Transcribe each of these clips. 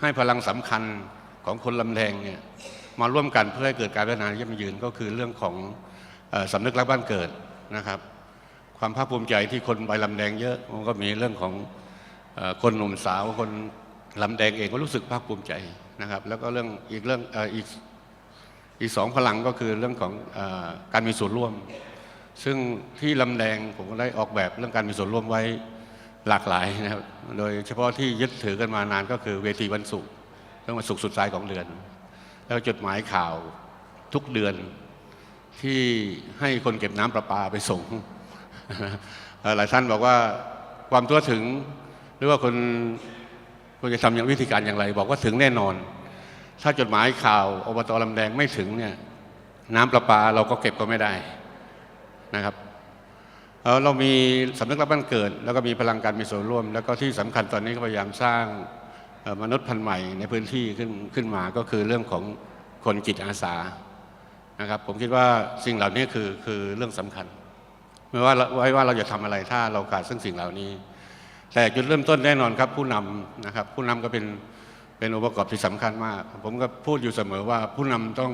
ให้พลังสำคัญของคนลำแดงเนี่ยมาร่วมกันเพื่อให้เกิดการพัฒนาที่ยั่งยืนก็คือเรื่องของอ่อสำนึกรักบ้านเกิดนะครับ ความภาคภูมิใจที่คนไปลำแดงเยอะมันก็มีเรื่องของอคนหนุ่มสาวคนลำแดงเองก็รู้สึกภาคภูมิใจนะครับ แล้วก็เรื่องอีกเรื่องอ่ออีกอีกสองพลังก็คือเรื่องของออการมีส่วนร่วม ซึ่งที่ลำแดงผมก็ได้ออกแบบเรื่องการมีส่วนร่วมไว้ หลากหลายนะครับ โดยเฉพาะที่ยึดถือกันมานานก็คือเวทีวันศุกร์เรื่องวันศุกร์สุดท้ายของเดือน แล้วจดหมายข่าวทุกเดือนที่ให้คนเก็บน้ำประปาไปส่ง หลายท่านบอกว่าความทั่วถึงหรือว่าคนควรจะทำอย่างวิธีการอย่างไร บอกว่าถึงแน่นอน ถ้าจดหมายข่าวอบตลำแดงไม่ถึงเนี่ยน้ำประปาเราก็เก็บก็ไม่ได้นะครับ เรามีสำนึกรับบ้านเกิด แล้วก็มีพลังการมีส่วนร่วม แล้วก็ที่สำคัญตอนนี้ก็พยายามสร้างมนุษย์พันธุ์ใหม่ในพื้นที่ขึ้นขึ้นมาก็คือเรื่องของคนจิตอาสานะครับ ผมคิดว่าสิ่งเหล่านี้คือคือเรื่องสำคัญ ไม่ว่าไว้ว่าเราจะทำอะไรถ้าเราขาดซึ่งสิ่งเหล่านี้ แต่จุดเริ่มต้นแน่นอนครับผู้นำนะครับ ผู้นำก็เป็นเป็นองค์ประกอบที่สำคัญมาก ผมก็พูดอยู่เสมอว่าผู้นำต้อง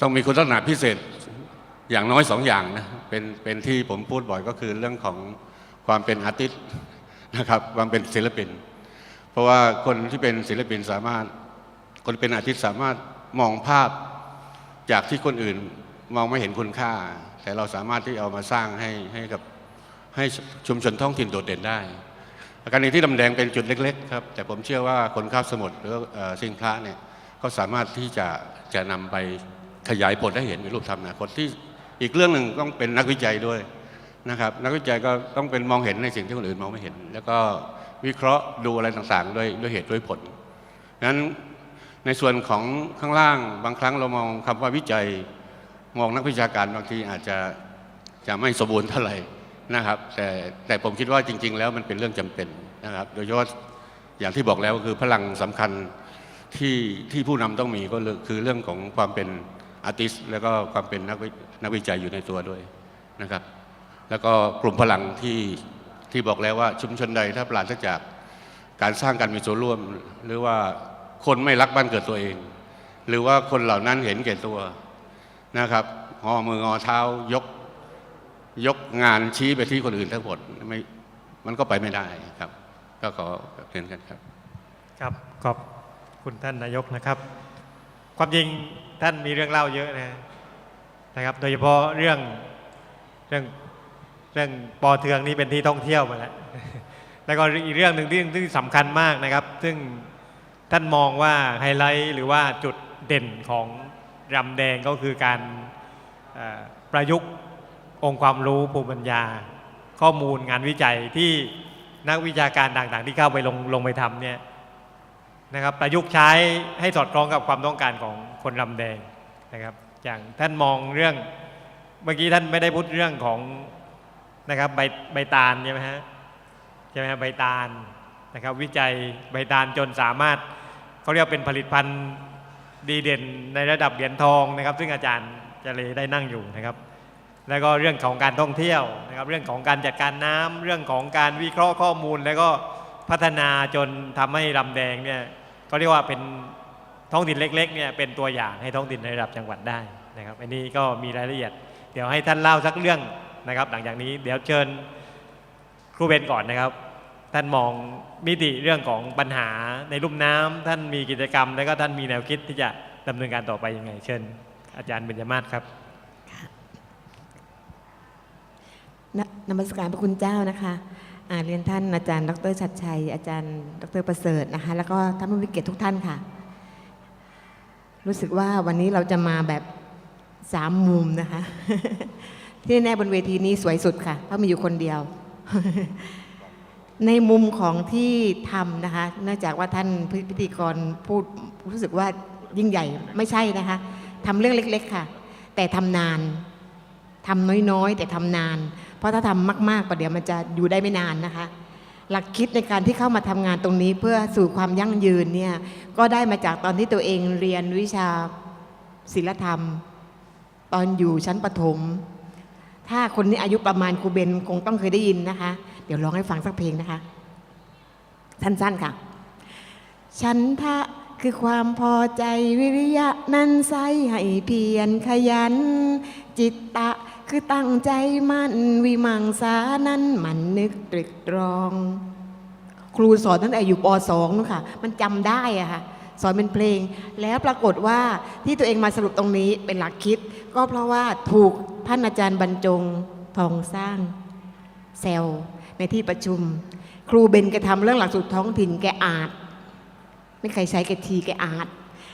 ต้องมีคุณลักษณะพิเศษ อย่างน้อยสองอย่างนะเป็นเป็นที่ผมพูดบ่อยก็คือเรื่องของความเป็นอาร์ติสนะครับความเป็นศิลปิน เพราะว่าคนที่เป็นศิลปินสามารถ คนเป็นอาร์ติสสามารถมองภาพจากที่คนอื่นมองไม่เห็นคุณค่า แต่เราสามารถที่เอามาสร้างให้ให้กับให้ชุมชนท้องถิ่นโดดเด่นได้การนี้ที่ลำแดงเป็นจุดเล็ก ๆ ครับ แต่ผมเชื่อว่าคนข้ามสมุทรหรือเอ่อสิงพระเนี่ยก็สามารถที่จะจะนำไปขยายผลให้เห็นเป็นรูปธรรมอนะคนที่ อีกเรื่องหนึ่งต้องเป็นนักวิจัยด้วยนะครับ นักวิจัยก็ต้องเป็นมองเห็นในสิ่งที่คนอื่นมองไม่เห็น แล้วก็วิเคราะห์ดูอะไรต่างๆ ด้วยด้วยเหตุด้วยผลงั้นในส่วนของข้างล่างบางครั้งเรามองคำว่าวิจัยมองนักวิชาการบางทีอาจจะจะไม่สมบูรณ์เท่าไหร่นะครับ แต่แต่ผมคิดว่าจริง ๆ แล้วมันเป็นเรื่องจำเป็นนะครับ โดยเฉพาะอย่างที่บอกแล้วก็คือพลังสำคัญที่ที่ผู้นำต้องมีก็คือเรื่องของความเป็น อาร์ติสแล้วก็ความเป็นนักวินักวิจัยอยู่ในตัวด้วยนะครับ แล้วก็กลุ่มพลังที่ที่บอกแล้วว่าชุมชนใดถ้าปราศจากการสร้างการมีส่วนร่วม หรือว่าคนไม่รักบ้านเกิดตัวเอง หรือว่าคนเหล่านั้นเห็นแก่ตัวนะครับงอมืองอเท้ายกยกงานชี้ไปที่คนอื่นทั้งหมดไม่มันก็ไปไม่ได้ครับ ก็ขอเรียนกันครับ ครับขอบคุณท่านนายกนะครับ ความจริงท่านมีเรื่องเล่าเยอะนะนะครับ โดยเฉพาะเรื่องเรื่องเรื่องปอเทืองนี่เป็นที่ท่องเที่ยวมาแล้วแล้วก็อีกเรื่องหนึ่งที่ที่สำคัญมากนะครับ ซึ่งท่านมองว่าไฮไลท์หรือว่าจุดเด่นของรำแดงก็คือการประยุกต์องค์ความรู้ภูมิปัญญา ข้อมูลงานวิจัยที่นักวิชาการต่างๆ ที่เข้าไปลงลงไปทำเนี่ย นะครับประยุกต์ใช้ให้สอดคล้องกับความต้องการของคนลำแดงนะครับ อย่างท่านมองเรื่องเมื่อกี้ท่านไม่ได้พูดเรื่องของนะครับใบใบตาลใช่ไหมฮะใช่ไหมฮะใบตาลนะครับ วิจัยใบตาลจนสามารถเขาเรียกว่าเป็นผลิตภัณฑ์ดีเด่นในระดับเหรียญทองนะครับ ซึ่งอาจารย์เจเลได้นั่งอยู่นะครับ แล้วก็เรื่องของการท่องเที่ยวนะครับ เรื่องของการจัดการน้ำเรื่องของการวิเคราะห์ข้อมูลแล้วก็ พัฒนาจนทำให้ลำแดงเนี่ยก็เรียกว่าเป็นท้องถิ่นเล็กๆเนี่ยเป็นตัวอย่างให้ท้องถิ่นในระดับจังหวัดได้นะครับอันนี้ก็มีรายละเอียด เดี๋ยวให้ท่านเล่าสักเรื่องนะครับ หลังจากนี้เดี๋ยวเชิญครูเบนก่อนนะครับ ท่านมองมิติเรื่องของปัญหาในลุ่มน้ำท่านมีกิจกรรม แล้วก็ท่านมีแนวคิดที่จะดำเนินการต่อไปยังไง เชิญอาจารย์เบญจมาศครับนมัสการพระคุณเจ้านะคะ เรียนท่านอาจารย์ ดรชัดชัย อาจารย์ ดรประเสริฐนะคะ แล้วก็ท่านผู้มีเกียรติทุกท่านค่ะ รู้สึกว่าวันนี้เราจะมาแบบสามมุมนะคะ ที่แน่บนเวทีนี้สวยสุดค่ะ เพราะมีอยู่คนเดียว ในมุมของที่ทำนะคะ เนื่องจากว่าท่านพิธีกรพูดรู้สึกว่ายิ่งใหญ่ไม่ใช่นะคะทำเรื่องเล็ก ๆ ค่ะ แต่ทำนานทำน้อยๆ แต่ทำนาน เพราะถ้าทำมากๆประเดี๋ยวมันจะอยู่ได้ไม่นานนะคะ หลักคิดในการที่เข้ามาทำงานตรงนี้เพื่อสู่ความยั่งยืนเนี่ยก็ได้มาจากตอนที่ตัวเองเรียนวิชาศิลธรรม ตอนอยู่ชั้นประถม ถ้าคนนี้อายุประมาณครูเบนคงต้องเคยได้ยินนะคะ เดี๋ยวร้องให้ฟังสักเพลงนะคะสั้นๆค่ะ ฉันทะคือความพอใจวิริยะนั้นใสให้เพียรขยัน จิตตะ คือตั้งใจมั่นวิมังสานั้นหมันนึกตรึกตรอง ครูสอนตั้งแต่อยู่ป .2 นู่นค่ะมันจำได้อะค่ะสอนเป็นเพลง แล้วปรากฏว่าที่ตัวเองมาสรุปตรงนี้เป็นหลักคิด ก็เพราะว่าถูกท่านอาจารย์บรรจงทองสร้างแซวในที่ประชุม ครูเบนแกทำเรื่องหลักสูตรท้องถิ่นแกอาจ ไม่ใครใช้แกทีแกอาจ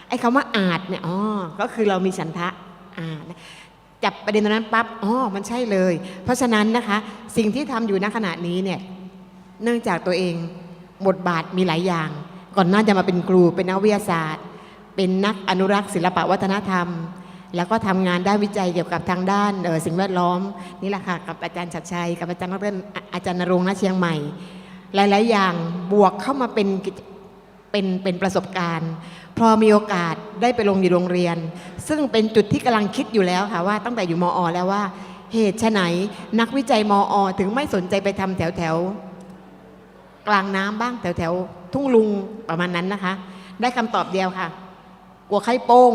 ไอ้คำว่าอาจเนี่ยอ๋อก็คือเรามีฉันทะอาจ จับประเด็นตรงนั้นปั๊บอ๋อมันใช่เลย เพราะฉะนั้นนะคะสิ่งที่ทำอยู่ณขณะนี้เนี่ยเนื่องจากตัวเองบทบาทมีหลายอย่าง ก่อนหน้าจะมาเป็นครูเป็นนักวิทยาศาสตร์ เป็นนักอนุรักษ์ศิลปวัฒนธรรม แล้วก็ทำงานด้านวิจัยเกี่ยวกับทางด้านออสิ่งแวดล้อมนี่แหละค่ะกับอาจารย์ชัดชัย กับอาจารย์ดรออาจารย์นรงค์ณเชียงใหม่ หลาย ๆ อย่างบวกเข้ามาเป็นเป็นเป็นประสบการณ์ พอมีโอกาสได้ไปลงอยู่โรงเรียน ซึ่งเป็นจุดที่กำลังคิดอยู่แล้วค่ะว่าตั้งแต่อยู่มออแล้วว่า เหตุไฉนนักวิจัยมออถึงไม่สนใจไปทำแถวแถวกลางน้ำบ้างแถวแถวทุ่งลุงประมาณนั้นนะคะ ได้คำตอบเดียวค่ะกลัวไข้โป้ง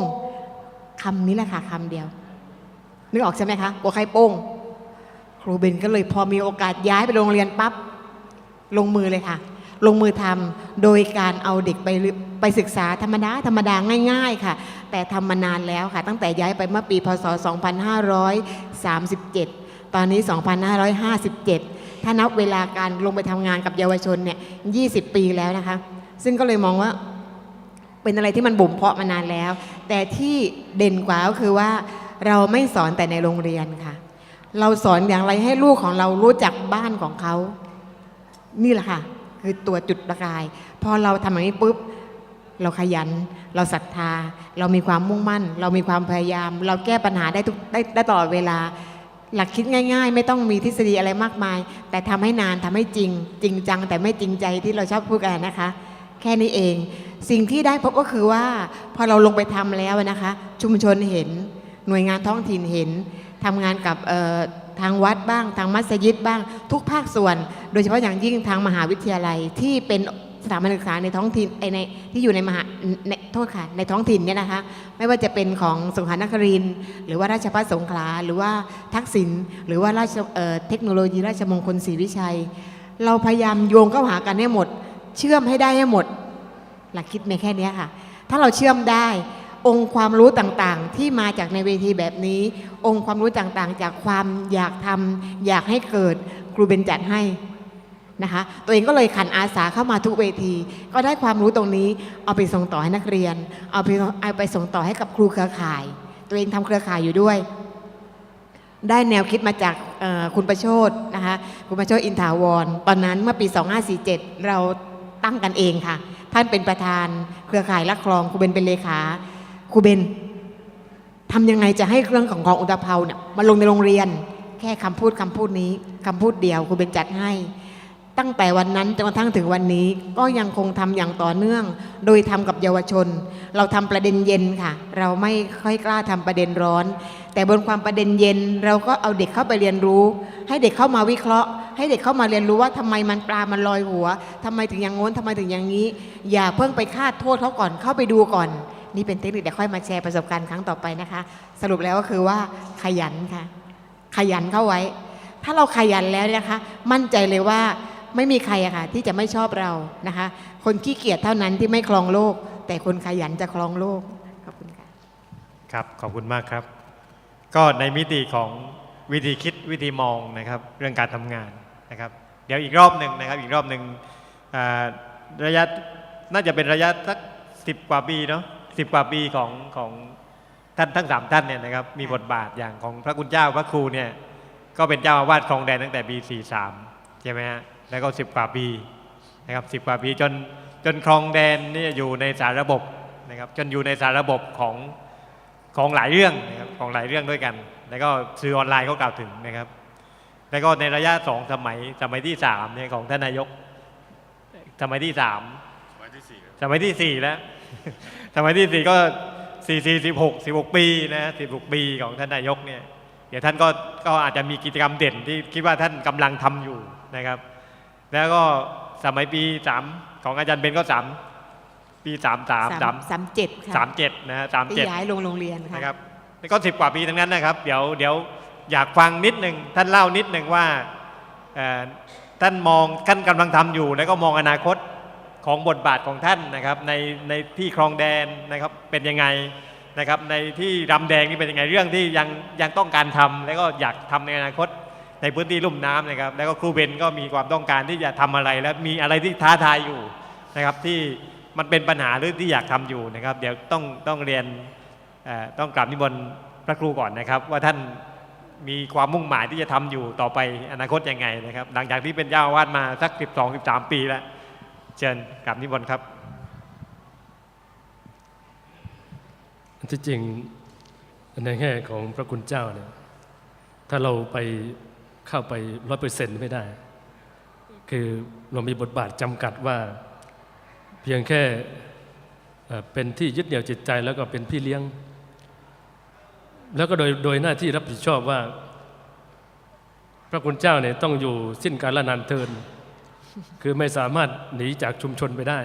คำนี้แหละค่ะคำเดียว นึกออกใช่ไหมคะกลัวไข้โป้ง ครูเบนก็เลยพอมีโอกาสย้ายไปโรงเรียนปั๊บลงมือเลยค่ะ ลงมือทำโดยการเอาเด็กไปไปศึกษาธรรมดาธรรมดาง่าย ๆ ค่ะ แต่ทำมานานแล้วค่ะ ตั้งแต่ย้ายไปเมื่อปีพศ 2537 ตอนนี้ 2557 ถ้านับเวลาการลงไปทำงานกับเยาวชนเนี่ย 20 ปีแล้วนะคะ ซึ่งก็เลยมองว่าเป็นอะไรที่มันบ่มเพาะมานานแล้ว แต่ที่เด่นกว่าก็คือว่าเราไม่สอนแต่ในโรงเรียนค่ะ เราสอนอย่างไรให้ลูกของเรารู้จักบ้านของเขา นี่แหละค่ะ คือตัวจุดประกาย พอเราทำอย่างนี้ปุ๊บ เราขยัน เราศรัทธา เรามีความมุ่งมั่น เรามีความพยายาม เราแก้ปัญหาได้ทุกได้ได้ตลอดเวลา หลักคิดง่าย ๆ ไม่ต้องมีทฤษฎีอะไรมากมาย แต่ทำให้นานทำให้จริง จริงจัง แต่ไม่จริงใจที่เราชอบพูดกันนะคะ แค่นี้เอง สิ่งที่ได้พบก็คือว่า พอเราลงไปทำแล้วนะคะ ชุมชนเห็น หน่วยงานท้องถิ่นเห็นทำงานกับ ทางวัดบ้าง ทางมัสยิดบ้าง ทุกภาคส่วน โดยเฉพาะอย่างยิ่งทางมหาวิทยาลัยที่เป็นสถาบันศึกษาในท้องถิ่นไอในที่อยู่ในมหาในโทษค่ะในท้องถิ่นเนี่ยนะคะไม่ว่าจะเป็นของสงขลานครินหรือว่าราชภัฏสงขลาหรือว่าทักษิณหรือว่าราชเเทคโนโลยีราชมงคลศรีวิชัย เราพยายามโยงเข้าหากันให้หมด เชื่อมให้ได้ให้หมด หลักคิดในแค่นี้ค่ะ ถ้าเราเชื่อมได้ องค์ความรู้ต่างๆ ที่มาจากในเวทีแบบนี้ องค์ความรู้ต่างๆ จากความอยากทำอยากให้เกิดครูเบนจัดให้นะคะตัวเองก็เลยขันอาสาเข้ามาทุกเวที ก็ได้ความรู้ตรงนี้เอาไปส่งต่อให้นักเรียน เอาไปเอาไปส่งต่อให้กับครูเครือข่าย ตัวเองทำเครือข่ายอยู่ด้วย ได้แนวคิดมาจากคุณประโชดนะคะคุณประโชดอินถาวร ตอนนั้นเมื่อปี 2547 เราตั้งกันเองค่ะ ท่านเป็นประธานเครือข่ายละครองครูเบนเป็นเลขา ครูเบนทำยังไงจะให้เรื่องของของอุตภเปาเนี่ยมาลงในโรงเรียน แค่คำพูดคำพูดนี้คำพูดเดียวครูเบนจัดให้ ตั้งแต่วันนั้นจนกระทั่งถึงวันนี้ก็ยังคงทำอย่างต่อเนื่อง โดยทำกับเยาวชน เราทำประเด็นเย็นค่ะ เราไม่ค่อยกล้าทำประเด็นร้อน แต่บนความประเด็นเย็น เราก็เอาเด็กเข้าไปเรียนรู้ ให้เด็กเข้ามาวิเคราะห์ ให้เด็กเข้ามาเรียนรู้ว่าทำไมมันปลา มันลอยหัวทำไมถึงอย่างโน้นทำไมถึงอย่างนี้ อย่าเพิ่งไปคาดโทษเขาก่อนเข้าไปดูก่อน นี่เป็นเทคนิคเดี๋ยวค่อยมาแชร์ประสบการณ์ครั้งต่อไปนะคะ สรุปแล้วก็คือว่าขยันค่ะ ขยันเข้าไว้ ถ้าเราขยันแล้วนะคะ มั่นใจเลยว่าไม่มีใครอะค่ะที่จะไม่ชอบเรานะคะ คนขี้เกียจเท่านั้นที่ไม่ครองโลก แต่คนขยันจะครองโลกขอบคุณค่ะครับขอบคุณมากครับ ก็ในมิติของวิธีคิดวิธีมองนะครับ เรื่องการทำงานนะครับ เดี๋ยวอีกรอบหนึ่งนะครับอีกรอบหนึ่งระยะน่าจะเป็นระยะสักสิบกว่าปีเนาะ สิบกว่าปีของของท่านทั้งสามท่านเนี่ยนะครับมีบทบาทอย่างของพระคุณเจ้าพระครูเนี่ยก็เป็นเจ้าอาวาสคลองแดนตั้งแต่ปี43ใช่ไหมฮะแล้วก็สิบกว่าปีนะครับสิบกว่าปีจนจนคลองแดนเนี่ยอยู่ในสารระบบนะครับจนอยู่ในสารระบบของของหลายเรื่องนะครับของหลายเรื่องด้วยกัน แล้วก็สื่อออนไลน์ก็กล่าวถึงนะครับ แล้วก็ในระยะสองสมัยสมัยที่สามเนี่ยของท่านนายกสมัยที่สามสมัยที่สี่แล้ว สมัยที่สี่ก็สี่สี่สิบหกสิบหกปีนะสิบหกปีของท่านนายกเนี่ยเดี๋ยวท่านก็ก็อาจจะมีกิจกรรมเด่นที่คิดว่าท่านกำลังทำอยู่นะครับ แล้วก็สมัยปีสามของอาจารย์เบนก็สามปีสามสามสามสามเจ็ดค่ะสามเจ็ดนะฮะสามที่เจ็ดย้ายลงโรงเรียนค่ะนะครับนี่ก็สิบกว่าปีทั้งนั้นนะครับ เดี๋ยวเดี๋ยวอยากฟังนิดหนึ่งท่านเล่านิดหนึ่งว่าเอ่อท่านมองท่านกำลังทำอยู่ แล้วก็มองอนาคต ของบทบาทของท่านนะครับในในที่คลองแดนนะครับเป็นยังไงนะครับในที่รำแดงนี่เป็นยังไงเรื่องที่ยังยังต้องการทำแล้วก็อยากทำในอนาคตในพื้นที่ลุ่มน้ำนะครับ แล้วก็ครูเบนก็มีความต้องการที่จะทำอะไร และมีอะไรที่ท้าทายอยู่นะครับที่มันเป็นปัญหาหรือที่อยากทำอยู่นะครับ เดี๋ยวต้องต้องเรียนต้องกราบนิมนต์พระครูก่อนนะครับ ว่าท่านมีความมุ่งหมายที่จะทำอยู่ต่อไปอนาคตยังไงนะครับ หลังจากที่เป็นเจ้าอาวาสมาสัก 12 13 ปีแล้ว เชิญกราบนิมนต์ครับที่จริงในแง่ของพระคุณเจ้าเนี่ยถ้าเราไปเข้าไปร้อยเปอร์เซ็นต์ไม่ได้ คือเรามีบทบาทจำกัดว่า เพียงแค่เอ่อเป็นที่ยึดเหนี่ยวจิตใจแล้วก็เป็นพี่เลี้ยง แล้วก็โดยโดยหน้าที่รับผิดชอบว่า พระคุณเจ้าเนี่ยต้องอยู่สิ้นกาลนานเทิน คือไม่สามารถหนีจากชุมชนไปได้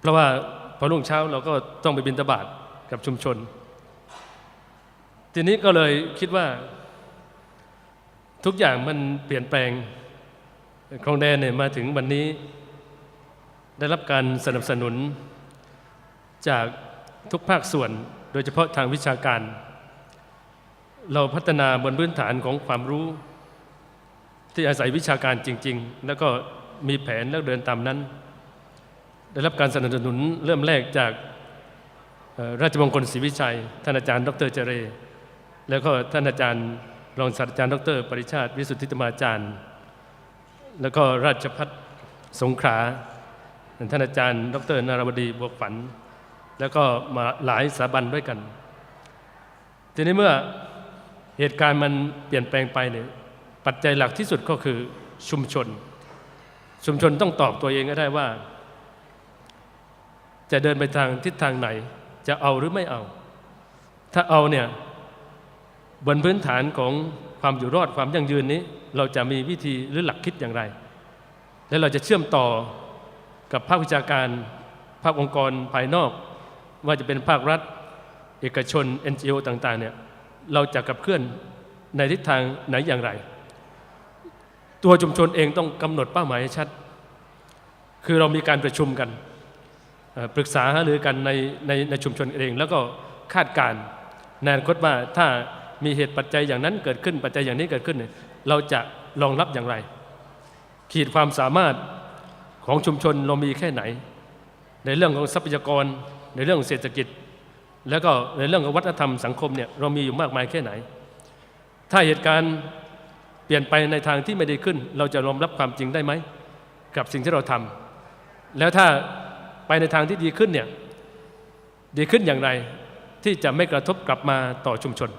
เพราะว่าพอรุ่งเช้าเราก็ต้องไปบินตบาตกับชุมชน ทีนี้ก็เลยคิดว่า ทุกอย่างมันเปลี่ยนแปลงคลองแดนเนี่ยมาถึงวันนี้ ได้รับการสนับสนุนจากทุกภาคส่วนโดยเฉพาะทางวิชาการ เราพัฒนาบนพื้นฐานของความรู้ ที่อาศัยวิชาการจริง ๆ แล้วก็มีแผนแล้วเดินตามนั้น ได้รับการสนับสนุนเริ่มแรกจากราชมงคลศรีวิชัย ท่านอาจารย์ ดรเจเร แล้วก็ท่านอาจารย์รองศาสตราจารย์ ดร ปริชาติวิสุทธิธรรมาจารย์ แล้วก็ราชพัฒสงขลาท่านอาจารย์ ดรนารบดีบวกฝัน แล้วก็มาหลายสถาบันด้วยกัน ทีนี้เมื่อเหตุการณ์มันเปลี่ยนแปลงไปเนี่ย ปัจจัยหลักที่สุดก็คือชุมชน ชุมชนต้องตอบตัวเองก็ได้ว่า จะเดินไปทางทิศทางไหน จะเอาหรือไม่เอา ถ้าเอาเนี่ยบนพื้นฐานของความอยู่รอดความยั่งยืนนี้ เราจะมีวิธีหรือหลักคิดอย่างไร และเราจะเชื่อมต่อกับภาควิชาการ ภาคองค์กรภายนอก ว่าจะเป็นภาครัฐ เอกชน NGO ต่างๆเนี่ยเราจะกับเคลื่อนในทิศทางไหนอย่างไร ตัวชุมชนเองต้องกำหนดเป้าหมายให้ชัด คือเรามีการประชุมกันปรึกษาหารือกันในในในชุมชนเอง แล้วก็คาดการณ์ในอนาคตว่าถ้ามีเหตุปัจจัยอย่างนั้นเกิดขึ้นปัจจัยอย่างนี้เกิดขึ้น เราจะรองรับอย่างไร ขีดความสามารถของชุมชนเรามีแค่ไหน ในเรื่องของทรัพยากร ในเรื่องของเศรษฐกิจ แล้วก็ในเรื่องของวัฒนธรรมสังคมเนี่ยเรามีอยู่มากมายแค่ไหน ถ้าเหตุการณ์ ปลี่ยนไปในทางที่ไม่ดีขึ้น เราจะรองรับความจริงได้ไหม กับสิ่งที่เราทำแล้วถ้าไปในทางที่ดีขึ้นเนี่ยดีขึ้นอย่างไรที่จะไม่กระทบกลับมาต่อชุมชน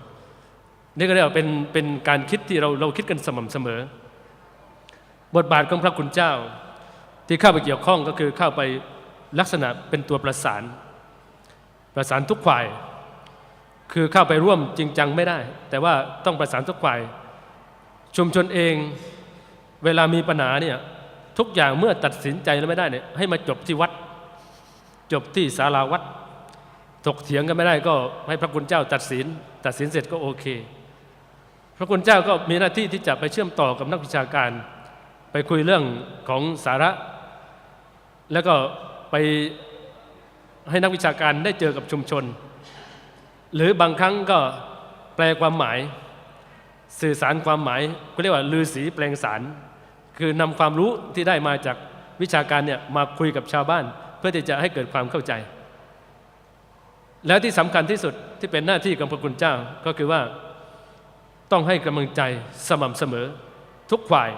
นี่ก็เรียกว่าเป็นเป็นการคิดที่เราเราคิดกันสม่ำเสมอ บทบาทของพระคุณเจ้า ที่เข้าไปเกี่ยวข้องก็คือเข้าไปลักษณะเป็นตัวประสาน ประสานทุกฝ่าย คือเข้าไปร่วมจริงจังไม่ได้ แต่ว่าต้องประสานทุกฝ่าย ชุมชนเองเวลามีปัญหาเนี่ยทุกอย่างเมื่อตัดสินใจแล้วไม่ได้เนี่ยให้มาจบที่วัด จบที่ศาลาวัด ถกเถียงกันไม่ได้ก็ให้พระคุณเจ้าตัดสิน ตัดสินเสร็จก็โอเค พระคุณเจ้าก็มีหน้าที่ที่จะไปเชื่อมต่อกับนักวิชาการ ไปคุยเรื่องของสาระ แล้วก็ไปให้นักวิชาการได้เจอกับชุมชน หรือบางครั้งก็แปลความหมาย สื่อสารความหมายก็เรียกว่าลือสีแปลงสาร คือนำความรู้ที่ได้มาจากวิชาการเนี่ยมาคุยกับชาวบ้าน เพื่อที่จะให้เกิดความเข้าใจ แล้วที่สำคัญที่สุดที่เป็นหน้าที่ของพระคุณเจ้าก็คือว่าต้องให้กำลังใจสม่ำเสมอ ทุกฝ่าย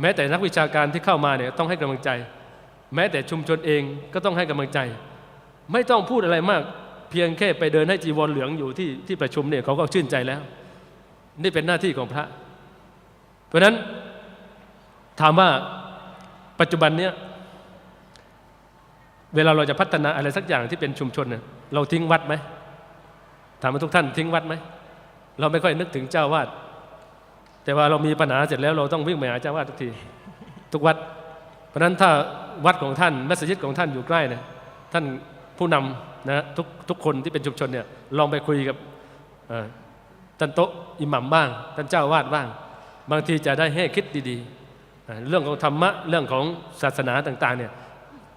แม้แต่นักวิชาการที่เข้ามาเนี่ยต้องให้กำลังใจ แม้แต่ชุมชนเองก็ต้องให้กำลังใจ ไม่ต้องพูดอะไรมาก เพียงแค่ไปเดินให้จีวรเหลืองอยู่ที่ที่ประชุมเนี่ยเขาก็ชื่นใจแล้ว นี่เป็นหน้าที่ของพระ เพราะนั้นถามว่าปัจจุบันเนี้ยเวลาเราจะพัฒนาอะไรสักอย่างที่เป็นชุมชนเนี่ยเราทิ้งวัดไหมถามว่าทุกท่านทิ้งวัดไหมเราไม่ค่อยนึกถึงเจ้าวาดแต่ว่าเรามีปัญหาเสร็จแล้วเราต้องวิ่งไปหาเจ้าวาดทุกที ทุกวัด เพราะนั้นถ้าวัดของท่านมัสยิดของท่านอยู่ใกล้เนี่ยท่านผู้นำนะทุกทุกคนที่เป็นชุมชนเนี่ยลองไปคุยกับ ท่านโตอิหมัมบ้าง ท่านเจ้าวาดบ้าง บางทีจะได้ให้คิดดีๆ เรื่องของธรรมะเรื่องของศาสนาต่างๆเนี่ย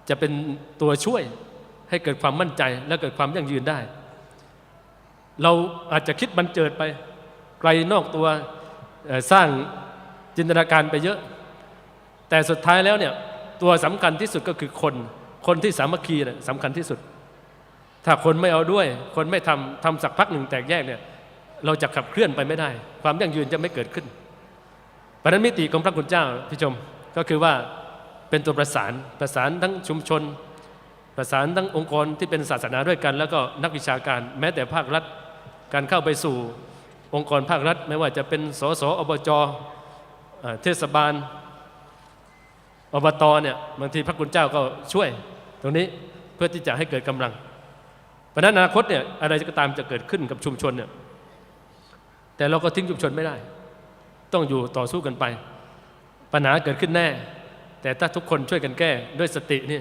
จะเป็นตัวช่วยให้เกิดความมั่นใจและเกิดความยั่งยืนได้ เราอาจจะคิดบันเจิดไปไกลนอกตัวสร้างจินตนาการไปเยอะ แต่สุดท้ายแล้วเนี่ยตัวสำคัญที่สุดก็คือคน คนที่สามัคคีเนี่ยสำคัญที่สุด ถ้าคนไม่เอาด้วย คนไม่ทำทำสักพักหนึ่งแตกแยกเนี่ย เราจะขับเคลื่อนไปไม่ได้ ความยั่งยืนจะไม่เกิดขึ้น เพราะนั้นมิติของพระคุณเจ้าพี่ชมก็คือว่าเป็นตัวประสานประสานทั้งชุมชน ประสานทั้งองค์กรที่เป็นศาสนาด้วยกัน แล้วก็นักวิชาการแม้แต่ภาครัฐ การเข้าไปสู่องค์กรภาครัฐ ไม่ว่าจะเป็นสสอบจเทศบาลอบตเนี่ยบางทีพระคุณเจ้าก็ช่วยตรงนี้เพื่อที่จะให้เกิดกำลังเพราะฉะนั้นอนาคตเนี่ยอะไรก็ตามจะเกิดขึ้นกับชุมชนเนี่ย แต่เราก็ทิ้งชุมชนไม่ได้ ต้องอยู่ต่อสู้กันไป ปัญหาเกิดขึ้นแน่ แต่ถ้าทุกคนช่วยกันแก้ด้วยสตินี่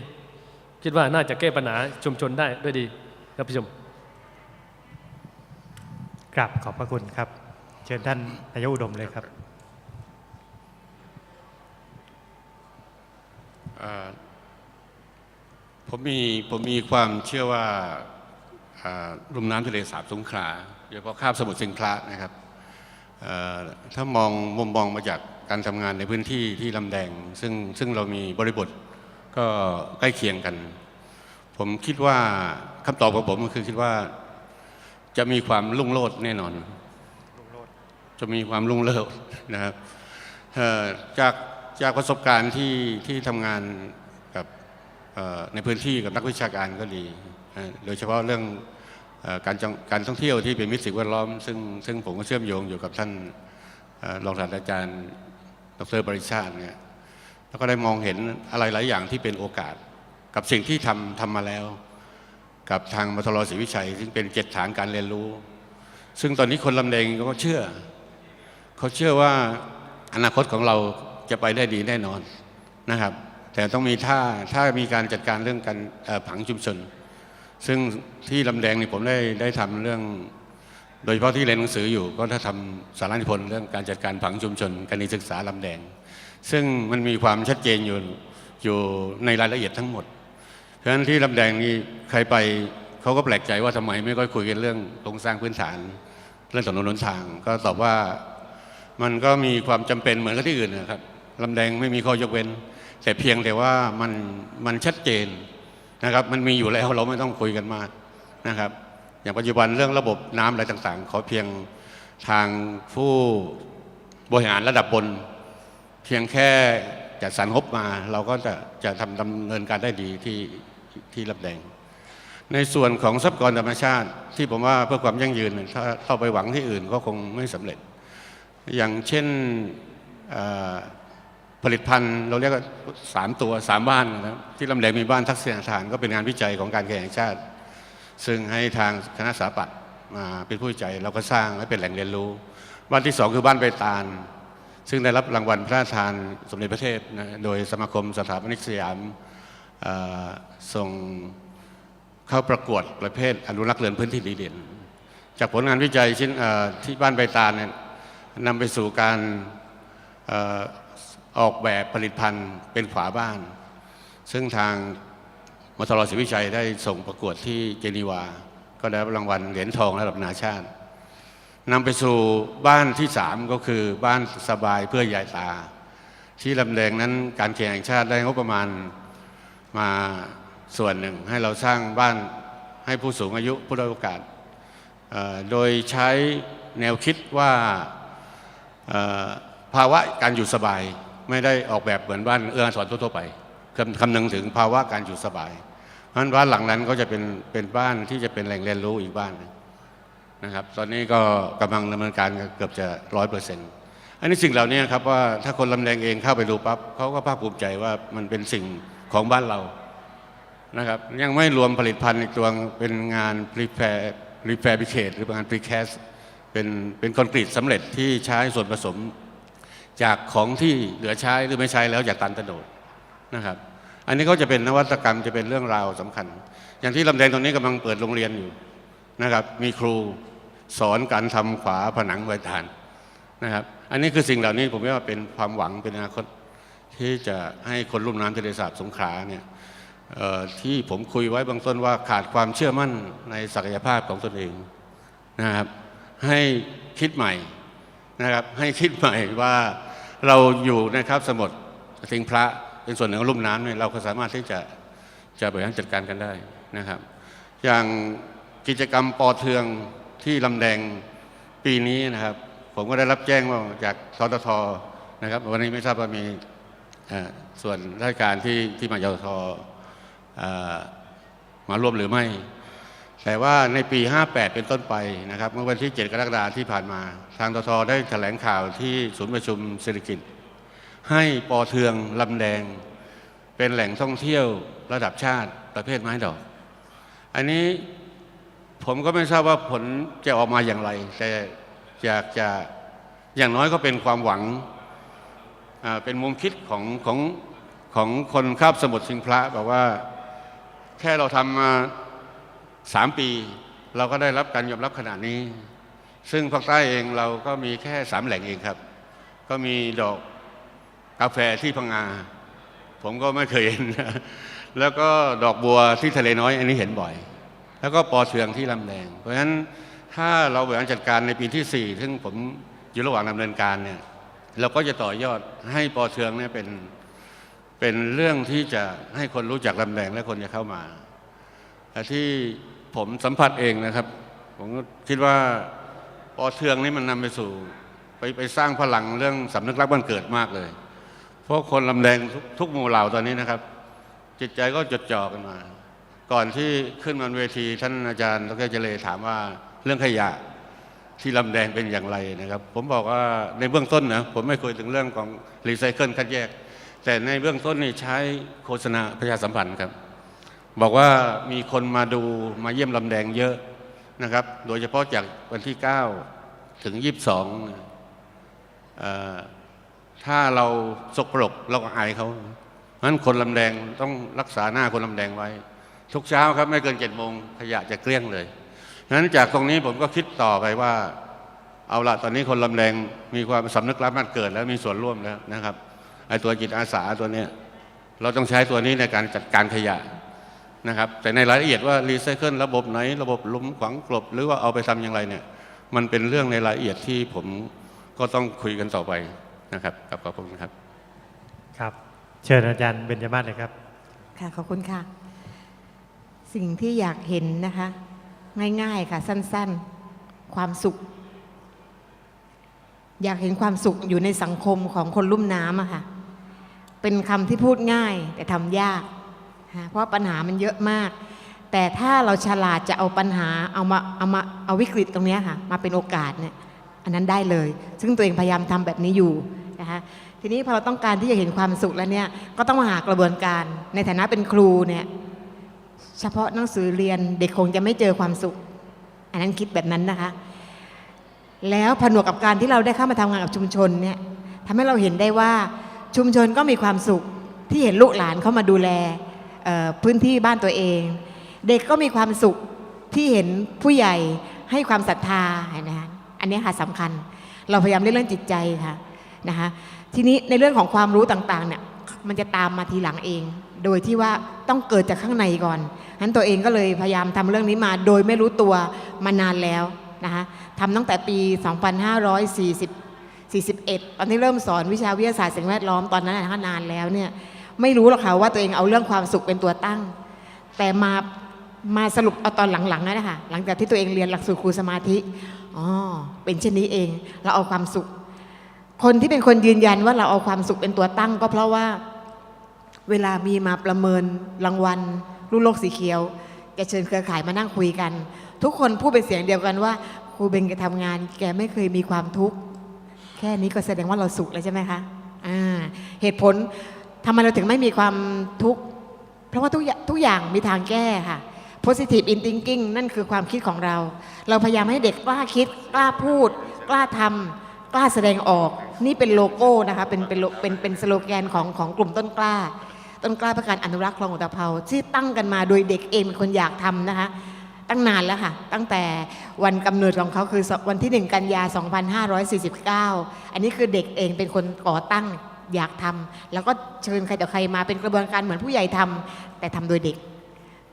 คิดว่าน่าจะแก้ปัญหาชุมชนได้ด้วยดีครับพี่ชมกราบขอบพระคุณครับ เชิญท่านนายกอุดมเลยครับเอ่อผมมีผมมีความเชื่อว่าอ่า ลุ่มน้ำทะเลสาบสงขลาโดยเฉพาะคาบสมุทรสงขลานะครับถ้ามองมุมมองมาจากการทำงานในพื้นที่ที่ลำแดง ซึ่งซึ่งเรามีบริบทก็ใกล้เคียงกัน ผมคิดว่าคำตอบของผมก็คือคิดว่าจะมีความรุ่งโรจน์แน่นอน จะมีความรุ่งเรืองนะครับจากจากประสบการณ์ที่ที่ทำงานกับในพื้นที่กับนักวิชาการก็ดี โดยเฉพาะเรื่อง การจังการท่องเที่ยวที่เป็นมิตรสิ่งแวดล้อม ซึ่งซึ่งผมก็เชื่อมโยงอยู่กับท่านรองศาสตราจารย์ ดรบริชาติเนี่ยแล้วก็ได้มองเห็นอะไรหลายอย่างที่เป็นโอกาส กับสิ่งที่ทำทำมาแล้ว กับทางมัทรศรีวิชัย ซึ่งเป็นเจ็ดฐานการเรียนรู้ ซึ่งตอนนี้คนลำแดงก็เชื่อ เขาเชื่อว่าอนาคตของเราจะไปได้ดีแน่นอนนะครับ แต่ต้องมีท่าถ้ามีการจัดการเรื่องการผังชุมชน ซึ่งที่ลำแดงนี่ผมได้ได้ทำเรื่อง โดยเฉพาะที่เรียนหนังสืออยู่ ก็ถ้าทำสารานิพนธ์เรื่องการจัดการผังชุมชนการศึกษาลำแดง ซึ่งมันมีความชัดเจนอยู่อยู่ในรายละเอียดทั้งหมด เพราะฉะนั้นที่ลำแดงนี่ใครไปเขาก็แปลกใจว่าทำไมไม่ค่อยคุยกันเรื่องโครงสร้างพื้นฐาน เรื่องถนนหนทาง ก็ตอบว่ามันก็มีความจำเป็นเหมือนกับที่อื่นนะครับลำแดงไม่มีข้อยกเว้น แต่เพียงแต่ว่ามันมันชัดเจน นะครับ มันมีอยู่แล้วเราไม่ต้องคุยกันมากนะครับ อย่างปัจจุบันเรื่องระบบน้ำอะไรต่างๆ ขอเพียงทางผู้บริหารระดับบน เพียงแค่จัดสรรงบมา เราก็จะจะทำดำเนินการได้ดีที่ที่ลำแดง ในส่วนของทรัพยากรธรรมชาติ ที่ผมว่าเพื่อความยั่งยืนถ้าเข้าไปหวังที่อื่นก็คงไม่สำเร็จ อย่างเช่นอ ผลิตภัณฑ์เราเรียกว่าสามตัวสามบ้านนะครับที่ลำแดงมีบ้านทักษิณฐานก็เป็นงานวิจัยของการแข่งชาติ ซึ่งให้ทางคณะสถาปัตย์มาเป็นผู้วิจัยเราก็สร้างให้เป็นแหล่งเรียนรู้ บ้านที่สองคือบ้านใบตาล ซึ่งได้รับรางวัลพระราชทานสมเด็จพระเทพนะโดยสมาคมสถาปนิกสยามส่งเข้าประกวดประเภทอนุรักษ์เรือนพื้นที่ดีเด่น จากผลงานวิจัยชิ้นที่บ้านใบตาลเนี่ยนำไปสู่การ ออกแบบผลิตภัณฑ์เป็นฝาบ้าน ซึ่งทางมทรศรีวิชัยได้ส่งประกวดที่เจนีวา ก็ได้รางวัลเหรียญทองระดับนานาชาตินำไปสู่บ้านที่สามก็คือบ้านสบายเพื่อยายตา ที่ลำแดงนั้นการแข่งแห่งชาติได้งบประมาณมาส่วนหนึ่ง ให้เราสร้างบ้านให้ผู้สูงอายุผู้ด้อยโอกาสโดยใช้แนวคิดว่าภาวะการอยู่สบาย ไม่ได้ออกแบบเหมือนบ้านเอื้ออาทรทั่วๆไปคำคำนึงถึงภาวะการอยู่สบายเพราะฉะนั้นบ้านหลังนั้นก็จะเป็นเป็นบ้านที่จะเป็นแหล่งเรียนรู้อีกบ้านหนึ่งนะครับ ตอนนี้ก็กำลังดำเนินการเกือบจะร้อยเปอร์เซ็นต์อันนี้สิ่งเหล่านี้ครับว่าถ้าคนลำแดงเองเข้าไปดูปั๊บเขาก็ภาคภูมิใจว่ามันเป็นสิ่งของบ้านเรานะครับ ยังไม่รวมผลิตภัณฑ์อีกตัวเป็นงาน prepare refabricate หรืองาน precast เป็นเป็นคอนกรีตสำเร็จที่ใช้ส่วนผสม จากของที่เหลือใช้หรือไม่ใช้แล้วจากตันตะโดดนะครับ อันนี้ก็จะเป็นนวัตกรรมจะเป็นเรื่องราวสำคัญ อย่างที่ลำแดงตรงนี้กำลังเปิดโรงเรียนอยู่นะครับ มีครูสอนการทำฝาผนังใบทานนะครับ อันนี้คือสิ่งเหล่านี้ผมว่าเป็นความหวังเป็นอนาคตที่จะให้คนรุ่มน้ำทะเลสาบสงขลาเนี่ยที่ผมคุยไว้บางต้นว่าขาดความเชื่อมั่นในศักยภาพของตนเองนะครับ ให้คิดใหม่ นะครับให้คิดใหม่ว่าเราอยู่นะครับสมุทสิงห์พระเป็นส่วนหนึ่งของลุ่มน้ำเนี่ยเราก็สามารถที่จะจะบริหารจัดการกันได้นะครับ อย่างกิจกรรมปอเทืองที่ลำแดงปีนี้นะครับ ผมก็ได้รับแจ้งว่าจากทททนะครับ วันนี้ไม่ทราบว่ามีส่วนราชการที่ที่มาจากททมาร่วมหรือไม่ แต่ว่าในปี 58 เป็นต้นไปนะครับ เมื่อวันที่ 7 กรกฎาคมที่ผ่านมา ทางททได้แถลงข่าวที่ศูนย์ประชุมเศรษฐกิจ ให้ปอเทืองลำแดง เป็นแหล่งท่องเที่ยวระดับชาติประเภทไม้ดอก อันนี้ผมก็ไม่ทราบว่าผลจะออกมาอย่างไร แต่อยากจะอย่างน้อยก็เป็นความหวังเป็นมุมคิดของของของคนข้ามสมุทรสิงพระบอกว่าแค่เราทำมา สามปีเราก็ได้รับการยอมรับขนาดนี้ ซึ่งภาคใต้เองเราก็มีแค่สามแหล่งเองครับ ก็มีดอกกาแฟที่พังงา ผมก็ไม่เคยเห็น แล้วก็ดอกบัวที่ทะเลน้อยอันนี้เห็นบ่อย แล้วก็ปอเทืองที่ลำแดง เพราะฉะนั้นถ้าเราบริหารจัดการในปีที่สี่ซึ่งผมอยู่ระหว่างดำเนินการเนี่ยเราก็จะต่อยอดให้ปอเทืองเนี่ยเป็นเป็นเรื่องที่จะให้คนรู้จักลำแดงและคนจะเข้ามาแต่ที่ ผมสัมผัสเองนะครับ ผมก็คิดว่าปอเทืองนี่มันนำไปสู่ ไปไปสร้างพลังเรื่องสำนึกรักบ้านเกิดมากเลย เพราะคนลำแดงทุกทุกหมู่เหล่าตอนนี้นะครับ จิตใจก็จดจ่อกันมา ก่อนที่ขึ้นมาบนเวทีท่านอาจารย์ดรเจเลถามว่าเรื่องขยะที่ลำแดงเป็นอย่างไรนะครับ ผมบอกว่าในเบื้องต้นนะผมไม่คุยถึงเรื่องของรีไซเคิลคัดแยก แต่ในเบื้องต้นนี่ใช้โฆษณาประชาสัมพันธ์ครับ บอกว่ามีคนมาดูมาเยี่ยมลำแดงเยอะนะครับ โดยเฉพาะจากวันที่ 9 ถึง 22นะเอ่อถ้าเราสกปรกเราก็อายเขาเพราะฉะนั้นคนลำแดงต้องรักษาหน้าคนลำแดงไว้ ทุกเช้าครับไม่เกินเจ็ดโมงขยะจะเกลี้ยงเลยฉะนั้นจากตรงนี้ผมก็คิดต่อไปว่า เอาละตอนนี้คนลำแดงมีความสำนึกรับมันเกิดแล้วมีส่วนร่วมแล้วนะครับไอ้ตัวจิตอาสาตัวเนี้ยเราต้องใช้ตัวนี้ในการจัดการขยะ นะครับแต่ในรายละเอียดว่ารีไซเคิลระบบไหน ระบบหลุมฝังกลบ หรือว่าเอาไปทำอย่างไรเนี่ยมันเป็นเรื่องในรายละเอียดที่ผมก็ต้องคุยกันต่อไปนะครับครับขอบคุณครับครับ เชิญอาจารย์เบญจมาศเลยครับค่ะขอบคุณค่ะ สิ่งที่อยากเห็นนะคะ ง่ายๆค่ะสั้นๆความสุข อยากเห็นความสุขอยู่ในสังคมของคนลุ่มน้ำอะค่ะเป็นคำที่พูดง่ายแต่ทำยาก นะเพราะปัญหามันเยอะมาก แต่ถ้าเราฉลาดจะเอาปัญหาเอามาเอามาเอาวิกฤตตรงนี้ค่ะมาเป็นโอกาสเนี่ยอันนั้นได้เลย ซึ่งตัวเองพยายามทำแบบนี้อยู่นะคะทีนี้พอเราต้องการที่จะเห็นความสุขแล้วเนี่ยก็ต้องมาหากระบวนการในฐานะเป็นครูเนี่ยเฉพาะหนังสือเรียนเด็กคงจะไม่เจอความสุข อันนั้นคิดแบบนั้นนะคะ แล้วผนวกกับการที่เราได้เข้ามาทำงานกับชุมชนเนี่ยทำให้เราเห็นได้ว่าชุมชนก็มีความสุขที่เห็นลูกหลานเข้ามาดูแล พื้นที่บ้านตัวเอง เด็กก็มีความสุขที่เห็นผู้ใหญ่ให้ความศรัทธานะคะอันนี้ค่ะสำคัญ เราพยายามเรื่องเรื่องจิตใจค่ะนะคะทีนี้ในเรื่องของความรู้ต่างๆเนี่ยมันจะตามมาทีหลังเอง โดยที่ว่าต้องเกิดจากข้างในก่อนฉะนั้นตัวเองก็เลยพยายามทำเรื่องนี้มา โดยไม่รู้ตัวมานานแล้วนะคะทำตั้งแต่ปี 2540 41 ตอนที่เริ่มสอนวิชาวิทยาศาสตร์สิ่งแวดล้อมตอนนั้นนะคะนานแล้วเนี่ย ไม่รู้หรอกค่ะว่าตัวเองเอาเรื่องความสุขเป็นตัวตั้ง แต่มามาสรุปเอาตอนหลังๆนั่นนะคะหลังจากที่ตัวเองเรียนหลักสูตรครูสมาธิอ๋อเป็นเช่นนี้เองเราเอาความสุข คนที่เป็นคนยืนยันว่าเราเอาความสุขเป็นตัวตั้ง ก็เพราะว่าเวลามีมาประเมินรางวัลลูกโลกสีเขียวแกเชิญเครือข่ายมานั่งคุยกัน ทุกคนพูดเป็นเสียงเดียวกันว่าครูเบนแกทำงาน แกไม่เคยมีความทุกข์แค่นี้ก็แสดงว่าเราสุขแล้วใช่ไหมคะอ่าเหตุผล ทำไมเราถึงไม่มีความทุกข์ เพราะว่าทุกอย่างทุกอย่างมีทางแก้ค่ะ positive in thinking นั่นคือความคิดของเรา เราพยายามให้เด็กกล้าคิด กล้าพูด กล้าทำกล้าแสดงออก นี่เป็นโลโก้นะคะเป็นเป็นโลเป็นเป็นสโลแกนของของกลุ่มต้นกล้า ต้นกล้าเพื่อการอนุรักษ์คลองอุตภเปาที่ตั้งกันมาโดยเด็กเองเป็นคนอยากทำนะคะ ตั้งนานแล้วค่ะ ตั้งแต่วันกำเนิดของเขาคือวันที่ 1 กันยา 2549 อันนี้คือเด็กเองเป็นคนก่อตั้ง อยากทำแล้วก็เชิญใครต่อใครมาเป็นกระบวนการเหมือนผู้ใหญ่ทำแต่ทำโดยเด็ก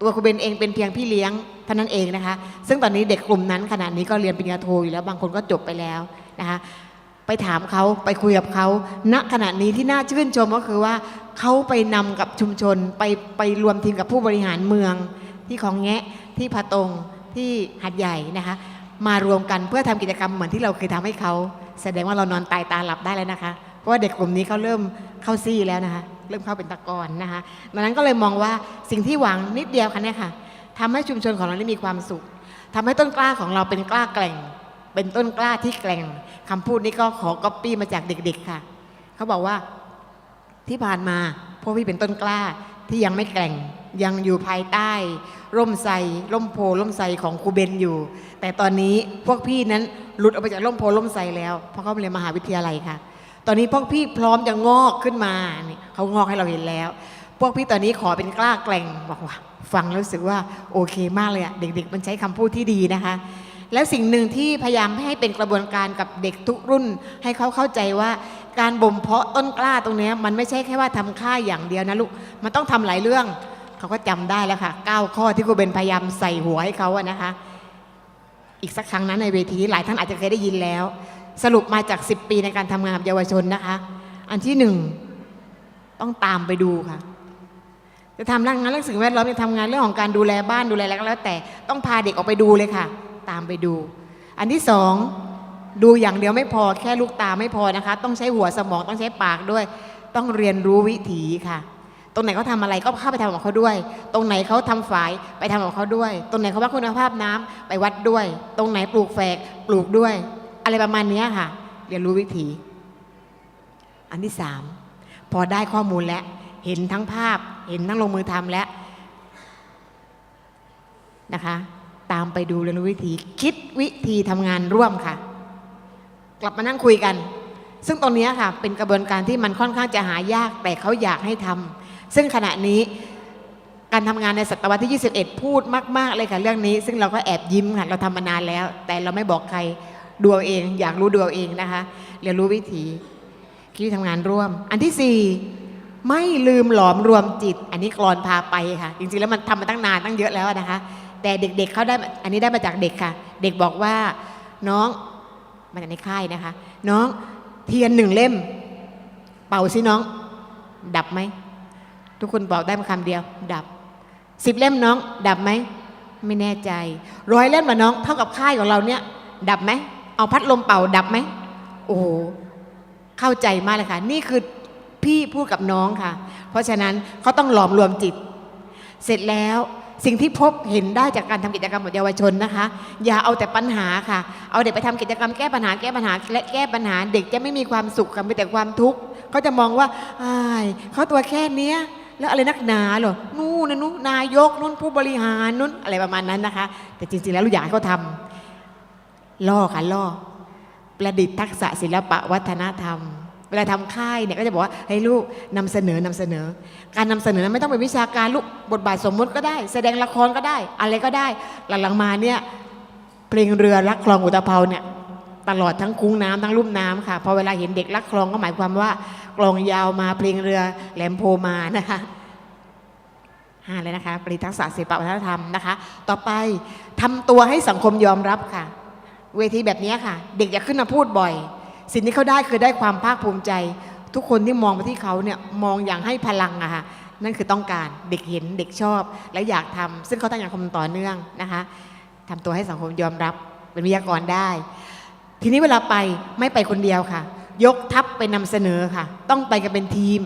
ตัวครูเบนเองเป็นเพียงพี่เลี้ยงเท่านั้นเองนะคะ ซึ่งตอนนี้เด็กกลุ่มนั้นขณะนี้ก็เรียนปริญญาโทอยู่แล้วบางคนก็จบไปแล้วนะคะไปถามเขาไปคุยกับเขาณขณะนี้ที่น่าชื่นชมก็คือว่าเขาไปนำกับชุมชนไปไปรวมทีมกับผู้บริหารเมือง ที่ของแงะที่พะตงที่หัดใหญ่นะคะมารวมกันเพื่อทำกิจกรรมเหมือนที่เราเคยทำให้เขา แสดงว่าเรานอนตายตาหลับได้แล้วนะคะ เพราะว่าเด็กกลุ่มนี้เขาเริ่มเข้าซี่แล้วนะคะ เริ่มเข้าเป็นตะกอนนะคะดังนั้นก็เลยมองว่าสิ่งที่หวังนิดเดียวค่ะเนี่ยค่ะทำให้ชุมชนของเราได้มีความสุขทำให้ต้นกล้าของเราเป็นกล้าแกร่ง เป็นต้นกล้าที่แกร่งคำพูดนี้ก็ขอก๊อปปี้มาจากเด็ก ๆ ค่ะ เขาบอกว่าที่ผ่านมาพวกพี่เป็นต้นกล้าที่ยังไม่แกร่งยังอยู่ภายใต้ ร่มไทรร่มโพล่มไทรของครูเบนอยู่ แต่ตอนนี้พวกพี่นั้นหลุดออกไปจากร่มโพล่มไทรแล้วเพราะเขาเรียนมหาวิทยาลัยค่ะ อนนี้พวกพี่พร้อมจะงอกขึ้นมานี่เขางอกให้เราเห็นแล้ว พวกพี่ตอนนี้ขอเป็นกล้าแกร่งบอกว่า ฟังแล้วรู้สึกว่าโอเคมากเลยอะเด็ก ๆ มันใช้คำพูดที่ดีนะคะ แล้วสิ่งหนึ่งที่พยายามให้เป็นกระบวนการกับเด็กทุกรุ่น ให้เขาเข้าใจว่าการบ่มเพาะต้นกล้าตรงนี้มันไม่ใช่แค่ว่าทำค่าอย่างเดียวนะลูกมันต้องทำหลายเรื่องเขาก็จำได้แล้วค่ะ9ข้อที่ครูเบนพยายามใส่หัวให้เขาอะนะคะ อีกสักครั้งนั้นในเวทีหลายท่านอาจจะเคยได้ยินแล้ว สรุปมาจาก 10 ปีในการทำงานเยาวชนนะคะ อันที่หนึ่งต้องตามไปดูค่ะ จะทำเรื่องงานเรื่องสิ่งแวดล้อมจะทำงานเรื่องของการดูแลบ้านดูแลอะไรก็แล้ว แต่ต้องพาเด็กออกไปดูเลยค่ะ ตามไปดู อันที่สองดูอย่างเดียวไม่พอแค่ลูกตาไม่พอนะคะ ต้องใช้หัวสมองต้องใช้ปากด้วย ต้องเรียนรู้วิถีค่ะ ตรงไหนเขาทำอะไรก็เข้าไปทำกับเขาด้วย ตรงไหนเขาทำฝายไปทำกับเขาด้วย ตรงไหนเขาวัดคุณภาพน้ำไปวัดด้วย ตรงไหนปลูกแฝกปลูกด้วย อะไรประมาณนี้ค่ะ เรียนรู้วิถีอันที่สามพอได้ข้อมูลแล้วเห็นทั้งภาพ เห็นทั้งลงมือทำแล้วนะคะ ตามไปดูเรียนรู้วิธี คิดวิธีทำงานร่วมค่ะ กลับมานั่งคุยกัน ซึ่งตรงนี้ค่ะ เป็นกระบวนการที่มันค่อนข้างจะหายาก แต่เขาอยากให้ทำซึ่งขณะนี้การทำงานในศตวรรษที่ 21 พูดมาก ๆ เลยค่ะ เรื่องนี้ ซึ่งเราก็แอบยิ้มค่ะ เราทำมานานแล้ว แต่เราไม่บอกใคร ดูเอาเอง อยากรู้ดูเอาเองนะคะเรียนรู้วิธีคิดทำงานร่วม อันที่สี่ไม่ลืมหลอมรวมจิต อันนี้กรอนพาไปค่ะ จริงๆแล้วมันทำมาตั้งนานตั้งเยอะแล้วนะคะ แต่เด็กๆเขาได้อันนี้ได้มาจากเด็กค่ะ เด็กบอกว่าน้องมาจากในค่ายนะคะ น้องเทียนหนึ่งเล่ม เป่าสิน้อง ดับไหมทุกคนบอกได้มาคำเดียว ดับสิบเล่มน้อง ดับไหมไม่แน่ใจร้อยเล่มมาน้อง เท่ากับค่ายของเราเนี่ย ดับไหม เอาพัดลมเป่าดับไหมโอ้เข้าใจมากเลยค่ะ นี่คือพี่พูดกับน้องค่ะ เพราะฉะนั้นเขาต้องหลอมรวมจิต เสร็จแล้วสิ่งที่พบเห็นได้จากการทำกิจกรรมกับเยาวชนนะคะ อย่าเอาแต่ปัญหาค่ะ เอาเด็กไปทำกิจกรรมแก้ปัญหาแก้ปัญหาและแก้ปัญหา เด็กจะไม่มีความสุขค่ะมีแต่ความทุกข์เขาจะมองว่าอายเขาตัวแค่เนี้ยแล้วอะไรนักหนาเหรอนู่นนะนู่นนายกนู่นผู้บริหารนู่นอะไรประมาณนั้นนะคะ แต่จริงๆแล้วเราอยากให้เขาทำ ล่อค่ะล่อ ประดิษฐ์ทักษะศิลปะวัฒนธรรม เวลาทำค่ายเนี่ยก็จะบอกว่าให้ลูกนำเสนอนำเสนอ การนำเสนอนั้นไม่ต้องเป็นวิชาการลูกบทบาทสมมุติก็ได้ แสดงละครก็ได้ อะไรก็ได้ หลังๆมาเนี่ยเพลงเรือรักคลองอุตภเปาเนี่ยตลอดทั้งคุ้งน้ำทั้งลุ่มน้ำค่ะพอเวลาเห็นเด็กรักคลองก็หมายความว่า กลองยาวมาเพลงเรือแหลมโพมานะคะห้าเลยนะคะปริทักษะศิลปวัฒนธรรมนะคะ ต่อไปทำตัวให้สังคมยอมรับค่ะ เวทีแบบนี้ค่ะ เด็กอยากขึ้นมาพูดบ่อย สิ่งที่เขาได้คือได้ความภาคภูมิใจ ทุกคนที่มองไปที่เขาเนี่ยมองอย่างให้พลังอะค่ะนั่นคือต้องการเด็กเห็นเด็กชอบ และอยากทำซึ่งเขาตั้งอย่างคมต่อเนื่องนะคะทำตัวให้สังคมยอมรับเป็นวิทยากรได้ ทีนี้เวลาไปไม่ไปคนเดียวค่ะ ยกทัพไปนำเสนอค่ะ ต้องไปกันเป็นทีม